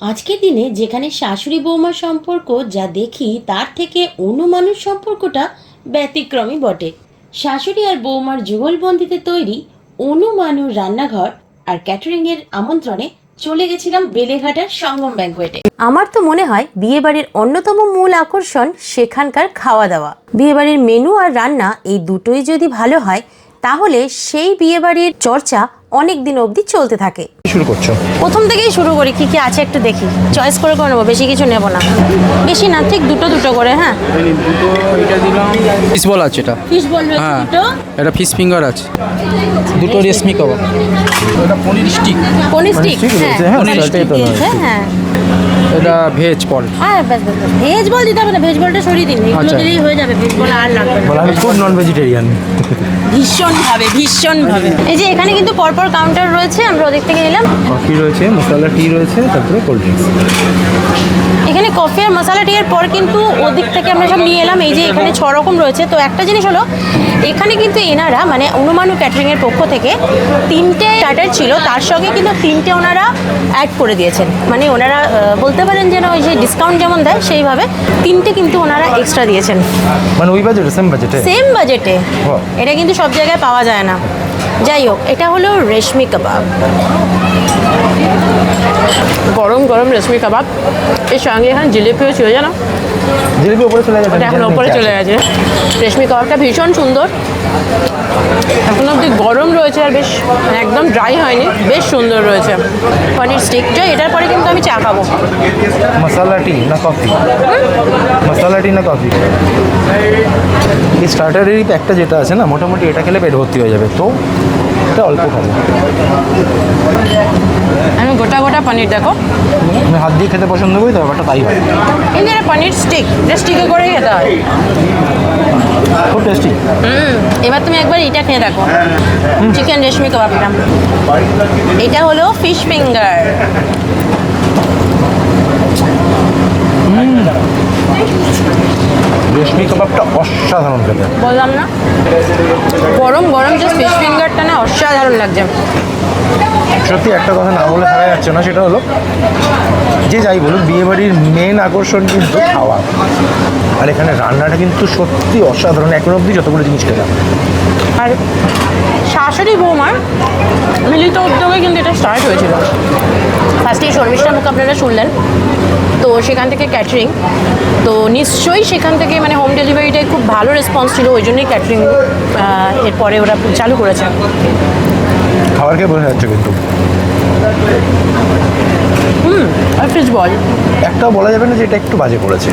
আজকের দিনে যেখানে শাশুড়ি বৌমার সম্পর্ক, যা দেখি তার থেকে অনুমানুষ সম্পর্কটা ব্যতিক্রমী বটে। শাশুড়ি আর বৌমার যুগলবন্দিতে তৈরি অনুমানুর রান্নাঘর আর ক্যাটারিংয়ের আমন্ত্রণে চলে গেছিলাম বেলেঘাটার সঙ্গম ব্যাঙ্কোয়েটে আমার তো মনে হয় বিয়েবাড়ির অন্যতম মূল আকর্ষণ সেখানকার খাওয়া দাওয়া বিয়েবাড়ির মেনু আর রান্না এই দুটোই যদি ভালো হয়, তাহলে সেই বিয়েবাড়ির চর্চা অনেক দিন অবধি চলতে থাকে। শুরু করছ? প্রথম থেকেই শুরু করি কি কি আছে একটু দেখি। চয়েস করে করে নেব বেশি কিছু নেব না। বেশি না ঠিক দুটো দুটো করে হ্যাঁ? দুটো এটা দিলাম ফিস বল আছে এটা। ফিশ বলবে হ্যাঁ দুটো। এটা ফিশ ফিঙ্গার আছে। দুটো রেশমি কাবাব এটা পনির স্টিক পনির স্টিক হ্যাঁ হ্যাঁ, পনির স্টিক দিয়েছে হ্যাঁ। এটা ভেজ বল হ্যাঁ। ভেজ বল দিতে হবে না ভেজ বলটা সরিয়ে দিন। এগুলো আচ্ছা। দিলেই হয়ে যাবে ভেজ বল আর লাগবে না আমি খুব নন ভেজিটেরিয়ান ভীষণ ভাবে ভীষণ এই যে এখানে কিন্তু পরপর কাউন্টার রয়েছে আমরা ওদিক থেকে নিলাম। কফি রয়েছে মশলা টি রয়েছে তারপরে কোল্ড ড্রিঙ্কস এখানে কফি আর মশলা টি এর পর কিন্তু ওদিক থেকে আমরা সব নিয়ে এলাম। এই যে এখানে ছ রকম রয়েছে। তো একটা জিনিস হলো এখানে কিন্তু এনারা মানে অনুমানু ক্যাটারিং এর পক্ষ থেকে তিনটে স্টার্টার ছিল। তার সঙ্গে কিন্তু তিনটে ওনারা অ্যাড করে দিয়েছেন। মানে ওনারা বলতে পারেন যেন ওই যে ডিসকাউন্ট যেমন দেয় সেইভাবে তিনটে কিন্তু ওনারা এক্সট্রা দিয়েছেন। মানে ওই বাজেটে সেম বাজেটে সেম বাজেটে এটা কিন্তু সব জায়গায় পাওয়া যায় না। যাই হোক, এটা হলো রেশমি কাবাব। গরম গরম রেশমি কাবাব। এর সঙ্গে এখানে জিলিপিও ছিল, জানো? জিলিপি উপরে চলে গেছে এখন ওপরে চলে গেছে। রেশমি কাবাবটা ভীষণ সুন্দর। এখন অব্দি গরম রয়েছে আর বেশ মানে একদম ড্রাই হয়নি বেশ সুন্দর রয়েছে। পনির স্টিকটা এটার পরে কিন্তু আমি চা খাব। মশলা টি না কফি মশলা টি না কফি এই স্টার্টারেরই প্যাকটা যেটা আছে না মোটামুটি এটা খেলে পেট ভর্তি হয়ে যাবে। তো এটা অল্প খাব। আমি গোটা গোটা পনির দেখো। আমি হাত দিয়ে খেতে পছন্দ করি তো ব্যাপারটা তাই হয়। কিন্তু এটা পনির স্টিক এটা স্টিকে করেই খেতে হয়। খুব টেস্টি হুম এবার তুমি একবার এটা খেয়ে দেখো। চিকেন রেশমি কাবাবটা এটা। হলো ফিশ ফিঙ্গার রেশমি কাবাবটা অসাধারণ খেতে। বললাম না? গরম গরম যে ফিশ ফিঙ্গারটা না অসাধারণ লাগছে। সত্যি একটা কথা না বলে থাকা যাচ্ছে না সেটা হলো যে যাই বলুন বিয়েবাড়ির মেন আকর্ষণ কিন্তু খাওয়া আর এখানে রান্নাটা কিন্তু সত্যি অসাধারণ এখন অবধি যতগুলো জিনিস খেলাম। আর শাশুড়ি বৌমার মিলিত উদ্যোগে কিন্তু এটা স্টার্ট হয়েছিল। ফার্স্টেই শর্মিষ্ঠার মুখ আপনারা শুনলেন। তো সেখান থেকে ক্যাটারিং তো নিশ্চয়ই সেখান থেকে মানে হোম ডেলিভারিটাই খুব ভালো রেসপন্স ছিল ওই জন্যই ক্যাটারিং এরপরে ওরা চালু করেছে। খাবার খেয়ে বোঝা যাচ্ছে কিন্তু। আর ফিস বল। একটাও বলা যাবে না যে এটা একটু বাজে করেছে।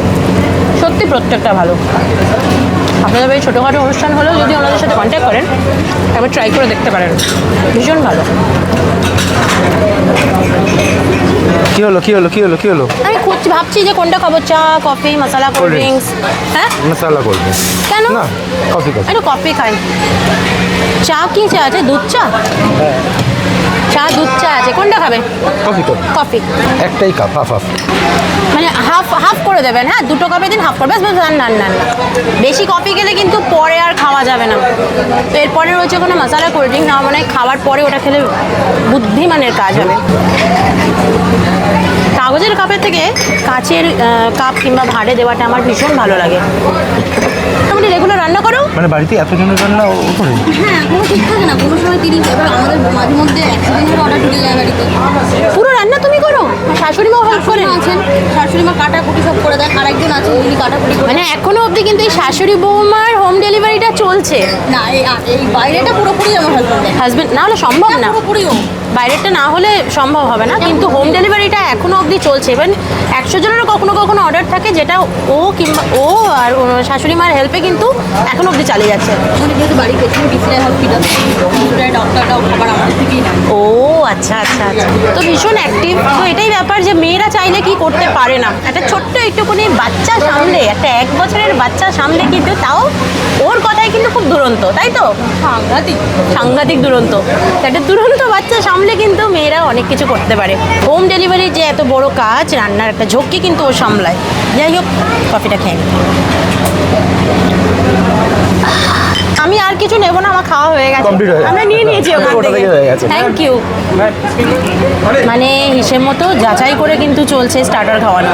সত্যি প্রত্যেকটা ভালো। আপনাদের বাড়ি ছোটোখাটো অনুষ্ঠান হলেও যদি ওনাদের সাথে কন্ট্যাক্ট করেন একবার ট্রাই করে দেখতে পারেন। ভীষণ ভালো। কি হলো কি হলো কি হলো কি হলো? আমি খুঁজছি ভাবছি যে কোনটা খাব চা কফি মশলা কোল্ড ড্রিঙ্কস হ্যাঁ? মশালা করবে কেন? না কফি কফি একটু কফি খাই। চা কি চা আছে? দুধ চা? চা দুধ চা আছে। কোনটা খাবে? Coffee coffee coffee. একটাই কাপ হাফ হাফ মানে হাফ হাফ করে দেবেন হ্যাঁ? দুটো কাপে দিন হাফ করে। ব্যাস না না না। বেশি কফি গেলে কিন্তু পরে আর খাওয়া যাবে না। তো এরপরে রয়েছে কোনো মশলা কোল্ড ড্রিঙ্ক না মানে খাওয়ার পরে ওটা খেলে বুদ্ধিমানের কাজ হবে। কাগজের কাপের থেকে কাচের কাপ কিংবা ভাড়ে দেওয়াটা আমার ভীষণ ভালো লাগে। রেগুলার রান্না করো। মানে বাড়িতে এতজনের রান্না ও করে? হ্যাঁ কোনো ঠিক থাকে না। কোনো সময় তিরিশ এবার আমাদের মাঝে মধ্যে একশো দিনের অর্ডার ঢুকে যায় বাড়িতে। পুরো রান্না তুমি করো? শাশুড়ি মাও হেল্প করেন শাশুড়িমা আছেন শাশুড়ি মা কাটাকুটি সব করে দেন আর একজন আছেন যিনি কাটাকুটি করে মানে এখনও অবধি কিন্তু এই শাশুড়ি বৌমার হোম ডেলিভারিটা চলছে। না এই বাইরেটা পুরোপুরি আমার হাজবেন্ড হাজবেন্ড না হলে সম্ভব না পুরোপুরিও। বাইরেটা না হলে সম্ভব হবে না কিন্তু হোম ডেলিভারিটা এখনও অবধি চলছে। ইভেন একশো জনেরও কখনো কখনো অর্ডার থাকে যেটা ও কিংবা ও আর শাশুড়ি মার হেল্পে কিন্তু এখনও অবধি চালিয়ে যাচ্ছে। মানে যেহেতু বাড়ির পেছনে বিছনায় হসপিটাল ডক্টরটাও খাবার থেকেই ও আচ্ছা আচ্ছা আচ্ছা। তো ভীষণ অ্যাক্টিভ তো এটাই ব্যাপার যে মেয়েরা চাইলে কি করতে পারে না। একটা ছোট্ট একটুখানি বাচ্চা সামলে একটা এক বছরের বাচ্চা সামলে কিন্তু তাও ওর কথাই কিন্তু খুব দুরন্ত তাই তো? সাংঘাতিক। সাংঘাতিক দুরন্ত। একটা দুরন্ত বাচ্চা সামলে কিন্তু মেয়েরা অনেক কিছু করতে পারে। হোম ডেলিভারি যে এত বড় কাজ রান্নার একটা ঝক্কি কিন্তু ও সামলায়। যাই হোক কফিটা খেয়ে। আমি আর কিছু নেব না আমার খাওয়া হয়ে গেছে। হয়ে গেছে। আমরা নিয়ে নিয়েছি ওখান থেকে। হয়ে। থ্যাংক ইউ মানে হিসেব মতো যাচাই করে কিন্তু চলছে স্টার্টার খাওয়ানো।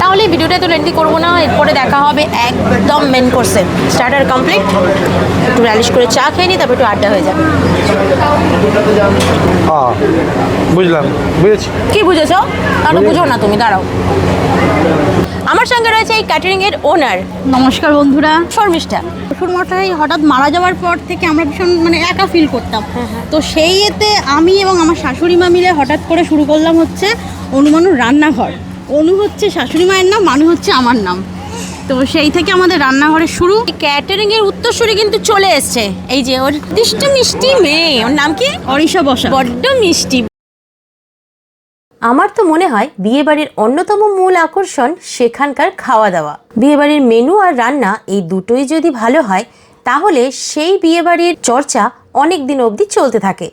তাহলে ভিডিওটা তো লেন্থি করব না এরপরে দেখা হবে একদম মেন কোর্সে স্টার্টার কমপ্লিট একটু র্যালিশ করে চা খেয়ে নিই তারপর একটু আড্ডা হয়ে যাবে। হ্যাঁ বুঝলাম। বুঝেছি। কি বুঝেছ? তাহলে বুঝো না তুমি দাঁড়াও। আমার সঙ্গে রয়েছে এই ক্যাটারিং এর ওনার নমস্কার বন্ধুরা। শর্মিষ্ঠা। শ্বশুর মশাই হঠাৎ মারা যাওয়ার পর থেকে আমরা ভীষণ মানে একা ফিল করতাম। হ্যাঁ, তো সেই এতে আমি এবং আমার শাশুড়ি মা মিলে হঠাৎ করে শুরু করলাম হচ্ছে অনুমানুর রান্নাঘর। অনু হচ্ছে শাশুড়ি মায়ের নাম মানু হচ্ছে আমার নাম। তো সেই থেকে আমাদের রান্নাঘরে শুরু। ক্যাটারিং এর উত্তরসূরি কিন্তু চলে এসছে। এই যে ওর দিষ্ট মিষ্টি মেয়ে। ওর নাম কি? অরিষা বসা। বড্ড মিষ্টি। আমার তো মনে হয় বিয়েবাড়ির অন্যতম মূল আকর্ষণ সেখানকার খাওয়া দাওয়া বিয়েবাড়ির মেনু আর রান্না এই দুটোই যদি ভালো হয়, তাহলে সেই বিয়েবাড়ির চর্চা অনেক দিন অবধি চলতে থাকে।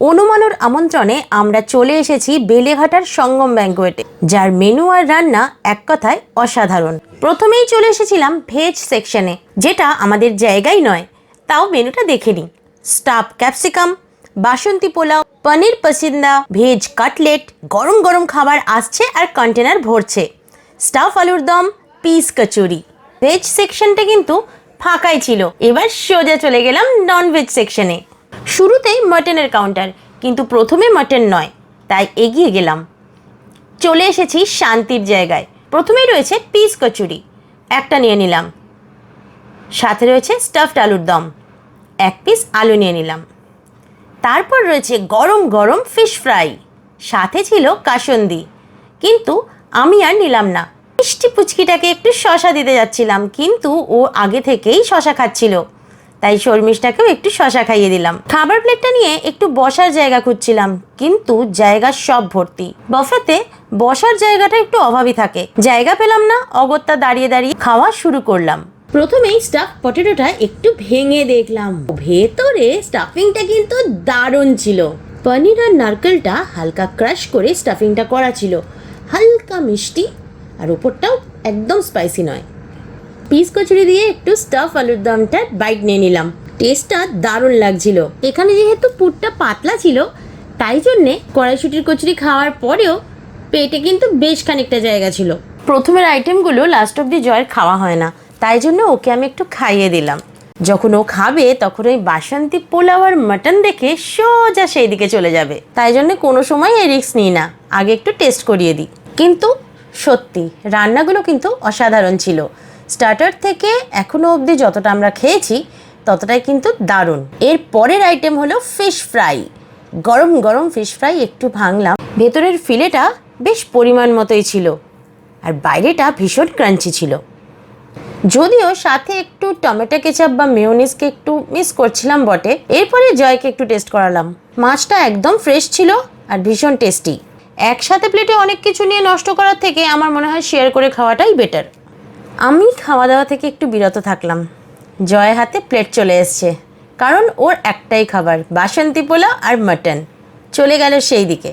অনুমানুর আমন্ত্রণে আমরা চলে এসেছি বেলেঘাটার সঙ্গম ব্যাঙ্কোয়েটে যার মেনু আর রান্না এক কথায় অসাধারণ। প্রথমেই চলে এসেছিলাম ভেজ সেকশনে, যেটা আমাদের জায়গাই নয়, তাও মেনুটা দেখে নিই। স্টাফ ক্যাপসিকাম, বাসন্তী পোলাও পনির পসিন্দা, ভেজ কাটলেট, গরম গরম খাবার আসছে আর কন্টেনার ভরছে। স্টাফ আলুর দম পিস কচুরি। ভেজ সেকশনটা কিন্তু ফাঁকাই ছিল। এবার সোজা চলে গেলাম নন ভেজ সেকশনে শুরুতেই মাটনের কাউন্টার কিন্তু প্রথমে মাটন নয়, তাই এগিয়ে গেলাম। চলে এসেছি শান্তির জায়গায়। প্রথমেই রয়েছে পিস কচুরি। একটা নিয়ে নিলাম। সাথে রয়েছে স্টাফড আলুর দম। এক পিস আলু নিয়ে নিলাম। তারপর রয়েছে গরম গরম ফিশ ফ্রাই সাথে ছিল কাসন্দি। কিন্তু আমি আর নিলাম না। মিষ্টি পুচকিটাকে একটু শশা দিতে যাচ্ছিলাম, কিন্তু ও আগে থেকেই শশা খাচ্ছিল। তাই শর্মিষ্ঠাকেও একটু শশা খাইয়ে দিলাম। খাবার প্লেটটা নিয়ে একটু বসার জায়গা খুঁজছিলাম, কিন্তু জায়গা সব ভর্তি। বফেতে বসার জায়গাটা একটু অভাবই থাকে। জায়গা পেলাম না, অগত্যা দাঁড়িয়ে দাঁড়িয়ে খাওয়া শুরু করলাম। প্রথমেই স্টাফ পটেটোটা একটু ভেঙে দেখলাম। ভেতরে স্টাফিংটা কিন্তু দারুণ ছিল। পনির আর নারকেলটা হালকা ক্রাশ করে স্টাফিংটা করা ছিল। হালকা মিষ্টি, আর ওপরটাও একদম স্পাইসি নয়। পিস কচুরি দিয়ে একটু স্টাফ আলুর দমটা বাইট নিয়ে নিলাম। টেস্টটা দারুণ লাগছিল। এখানে যেহেতু পুরটা পাতলা ছিল, তাই জন্যে কড়াইশুটির কচুরি খাওয়ার পরেও পেটে কিন্তু বেশ খানিকটা জায়গা ছিল। প্রথমের আইটেমগুলো লাস্ট অব্দি জয়ের খাওয়া হয় না। তাই জন্য ওকে আমি একটু খাইয়ে দিলাম। যখন ও খাবে, তখন ওই বাসন্তী পোলাও আর মাটন দেখে সোজা সেই দিকে চলে যাবে। তাই জন্য কোনো সময় এই রিস্ক নিই না। আগে একটু টেস্ট করিয়ে দিই। কিন্তু সত্যি, রান্নাগুলো কিন্তু অসাধারণ ছিল। স্টার্টার থেকে এখনও অবধি যতটা আমরা খেয়েছি, ততটাই কিন্তু দারুণ। এর পরের আইটেম হলো ফিশ ফ্রাই গরম গরম ফিশ ফ্রাই একটু ভাঙলাম। ভেতরের ফিলেটা বেশ পরিমাণ মতোই ছিল। আর বাইরেটা ভীষণ ক্রাঞ্চি ছিল। যদিও সাথে একটু টমেটো কেচাপ বা মেয়োনিজকে একটু মিস করছিলাম বটে। এরপরে জয়কে একটু টেস্ট করালাম। মাছটা একদম ফ্রেশ ছিল আর ভীষণ টেস্টি একসাথে প্লেটে অনেক কিছু নিয়ে নষ্ট করার থেকে আমার মনে হয় শেয়ার করে খাওয়াটাই বেটার আমি খাওয়া দাওয়া থেকে একটু বিরত থাকলাম। জয় হাতে প্লেট চলে এসছে। কারণ ওর একটাই খাবার বাসন্তী পোলাও আর মাটন চলে গেল সেই দিকে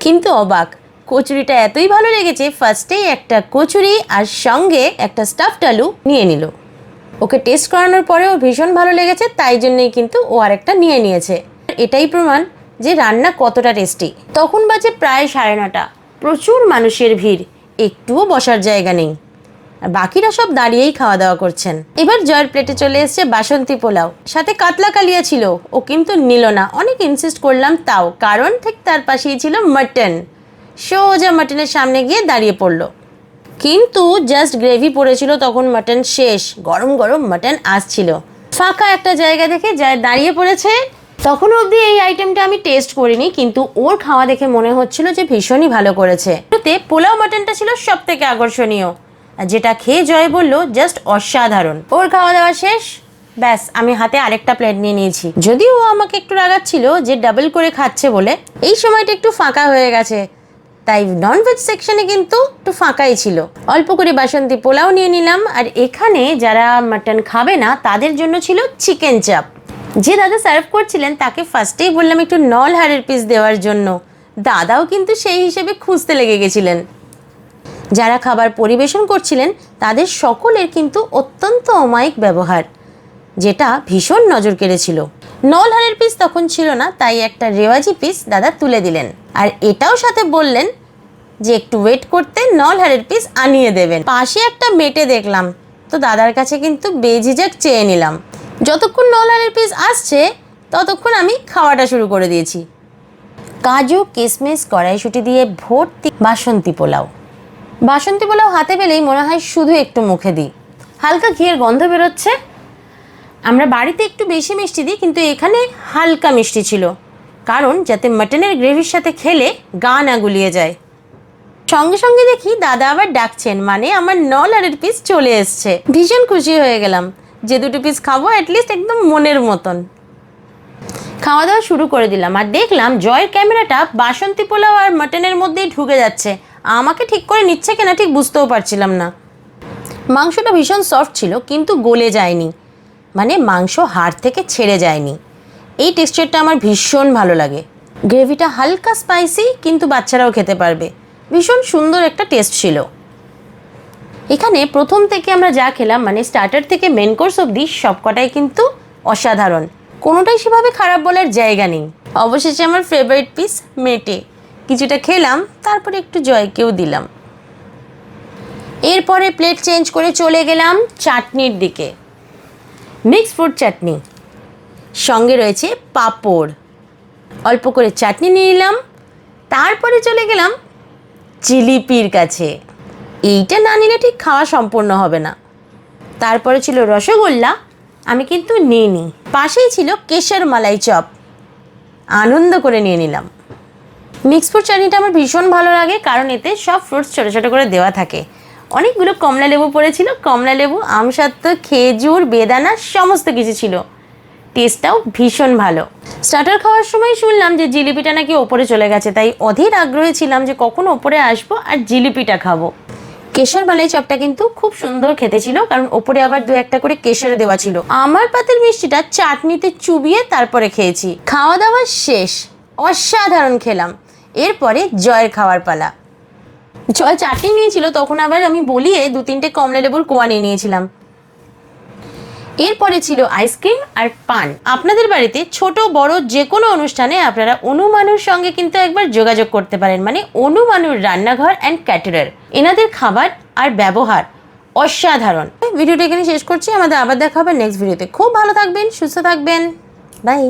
কিন্তু অবাক কচুরিটা এতই ভালো লেগেছে ফার্স্টেই একটা কচুরি আর সঙ্গে একটা স্টাফড আলু নিয়ে নিল। ওকে টেস্ট করানোর পরেও ভীষণ ভালো লেগেছে, তাই জন্যই কিন্তু ও আরেকটা নিয়ে নিয়েছে। এটাই প্রমাণ যে রান্না কতটা টেস্টি তখন বাজে প্রায় সাড়ে নটা। প্রচুর মানুষের ভিড়, একটুও বসার জায়গা নেই। আর বাকিরা সব দাঁড়িয়েই খাওয়া দাওয়া করছেন। এবার জয়ের প্লেটে চলে এসছে বাসন্তী পোলাও। সাথে কাতলা কালিয়া ছিল, ও কিন্তু নিল না। অনেক ইনসিস্ট করলাম তাও, কারণ ঠিক তার পাশেই ছিল মাটন সোজা মাটনের সামনে গিয়ে দাঁড়িয়ে পড়ল। কিন্তু জাস্ট গ্রেভি পড়েছিল তখন মাটন শেষ, গরম গরম মাটন আসছিল। ফাঁকা একটা জায়গা দেখে যা দাঁড়িয়ে পড়েছে। তখন অবধি এই আইটেমটা আমি টেস্ট করিনি, কিন্তু ওর খাওয়া দেখে মনে হচ্ছিল যে ভীষণই ভালো করেছে। পোলাও মাটনটা ছিল সব থেকে আকর্ষণীয় যেটা খেয়ে জয় বলল জাস্ট অসাধারণ। ওর খাওয়া দাওয়া শেষ। ব্যাস, আমি হাতে আরেকটা প্লেট নিয়ে নিয়েছি। যদিও ও আমাকে একটু রাগাচ্ছিল যে ডাবল করে খাচ্ছে বলে, এই সময়টা একটু ফাঁকা হয়ে গেছে। তাই ননভেজ সেকশনে কিন্তু একটু ফাঁকাই ছিল। অল্প করে বাসন্তী পোলাও নিয়ে নিলাম, আর এখানে যারা মাটন খাবে না, তাদের জন্য ছিল চিকেন চাপ যে দাদা সার্ভ করছিলেন, তাকে ফার্স্টেই বললাম একটু নল হাড়ের পিস দেওয়ার জন্য। দাদাও কিন্তু সেই হিসেবে খুঁজতে লেগে গেছিলেন। যারা খাবার পরিবেশন করছিলেন, তাদের সকলের কিন্তু অত্যন্ত অমায়িক ব্যবহার, যেটা ভীষণ নজর কেড়েছিল। নলহারের পিস তখন ছিল না, তাই একটা রেওয়াজি পিস দাদা তুলে দিলেন। আর এটাও সাথে বললেন যে একটু ওয়েট করতে নল হারের পিস আনিয়ে দেবেন। পাশে একটা মেটে দেখলাম। তো দাদার কাছে কিন্তু বেঝিঝাক চেয়ে নিলাম। যতক্ষণ নল হারের পিস আসছে, ততক্ষণ আমি খাওয়াটা শুরু করে দিয়েছি। কাজু কিশমিশ কড়াইশুটি দিয়ে ভর্তি বাসন্তী পোলাও। বাসন্তী পোলাও হাতে পেলেই মনে হয় শুধু একটু মুখে দিই। হালকা ঘিয়ের গন্ধ বেরোচ্ছে। আমরা বাড়িতে একটু বেশি মিষ্টি দিই, কিন্তু এখানে হালকা মিষ্টি ছিল। কারণ যাতে মাটনের গ্রেভির সাথে খেলে গা না গুলিয়ে যায়। সঙ্গে সঙ্গে দেখি দাদা আবার ডাকছেন মানে আমার নলারের পিস চলে এসছে। ভীষণ খুশি হয়ে গেলাম যে দুটো পিস খাব অ্যাটলিস্ট একদম মনের মতন। খাওয়া দাওয়া শুরু করে দিলাম আর দেখলাম জয়ের ক্যামেরাটা বাসন্তী পোলাও আর মাটনের মধ্যেই ঢুকে যাচ্ছে। আমাকে ঠিক করে নিচ্ছে কিনা ঠিক বুঝতেও পারছিলাম না। মাংসটা ভীষণ সফট ছিল, কিন্তু গলে যায়নি। মানে মাংস হাড় থেকে ছেড়ে যায়নি। এই টেক্সচারটা আমার ভীষণ ভালো লাগে। গ্রেভিটা হালকা স্পাইসি কিন্তু বাচ্চারাও খেতে পারবে। ভীষণ সুন্দর একটা টেস্ট ছিল। এখানে প্রথম থেকে আমরা যা খেলাম মানে স্টার্টার থেকে মেন কোর্স অবধি সবকটাই কিন্তু অসাধারণ। কোনোটাই সেভাবে খারাপ বলার জায়গা নেই। অবশেষে আমার ফেভারিট পিস মেটে। কিছুটা খেলাম, তারপরে একটু জয়কেও দিলাম। এরপরে প্লেট চেঞ্জ করে চলে গেলাম চাটনির দিকে। Mix fruit chutney. সঙ্গে রয়েছে পাঁপড়। অল্প করে চাটনি নিয়ে নিলাম তারপরে চলে গেলাম জিলিপির কাছে। এইটা না নিলে ঠিক খাওয়া সম্পূর্ণ হবে না। তারপরে ছিল রসগোল্লা, আমি কিন্তু নিইনি। পাশেই ছিল কেশর মালাই চপ। আনন্দ করে নিয়ে নিলাম। মিক্স ফ্রুট চাটনিটা আমার ভীষণ ভালো লাগে, কারণ এতে সব ফ্রুটস ছোটো ছোটো করে দেওয়া থাকে। অনেকগুলো কমলা লেবু পড়েছিল কমলা লেবু আমসত্ত্ব খেজুর, বেদানা, সমস্ত কিছু ছিল। টেস্টটাও ভীষণ ভালো। স্টার্টার খাওয়ার সময় শুনলাম যে জিলিপিটা নাকি ওপরে চলে গেছে, তাই অধীর আগ্রহী ছিলাম যে কখন ওপরে আসব আর জিলিপিটা খাব। কেশর মালাই চপটা কিন্তু খুব সুন্দর খেতে ছিল, কারণ ওপরে আবার দু একটা করে কেশর দেওয়া ছিল। আমার পাতের মিষ্টিটা চাটনিতে চুবিয়ে তারপরে খেয়েছি। খাওয়া দাওয়া শেষ, অসাধারণ খেলাম। এরপরে জয়ের খাওয়ার পালা। জয় চাটনি নিয়েছিল, তখন আবার আমি বলিয়ে দু তিনটে কমলা লেবুর কোয়া নিয়ে নিয়েছিলাম। এরপরে ছিল আইসক্রিম আর পান। আপনাদের বাড়িতে ছোট, বড় যে কোনো অনুষ্ঠানে আপনারা অনুমানুর সঙ্গে কিন্তু একবার যোগাযোগ করতে পারেন। মানে অনুমানুর রান্নাঘর অ্যান্ড ক্যাটারার এনাদের খাবার আর ব্যবহার অসাধারণ। ভিডিওটা এখানে শেষ করছি। আমাদের আবার দেখা হবে নেক্সট ভিডিওতে খুব ভালো থাকবেন, সুস্থ থাকবেন। বাই